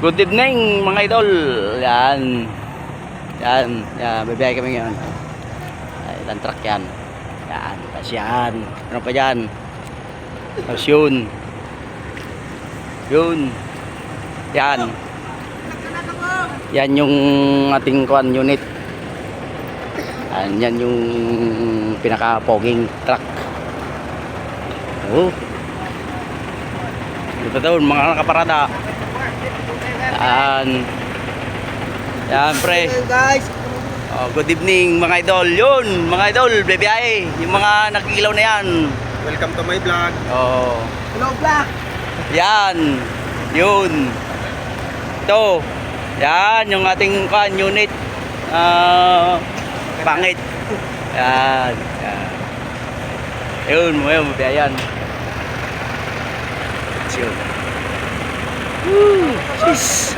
Good evening mga idol. Yan. Yan. Yan. Bibiyay kami ngayon. Ay, ilang truck yan. Yan. Tapos yan. Ano pa yan? Tapos yun. Yun. Yan. Yan yung ating kuan unit. Yan, yan yung pinaka-poging truck. Oh. Ito daw, mga nakaparada. Yan. Yan, pre. Hey guys, Oh, good evening, mga idol. Yun, mga idol, bibiyahe. Yung mga nakikilaw na yan. welcome to my vlog. Oh. Hello Black. Yan. Yun. Ito. Yan, yung ating kan unit. Ah, pangit. Yan. Yan. Yun, ngayon, mabiyayan. Yun. Woo! Sis.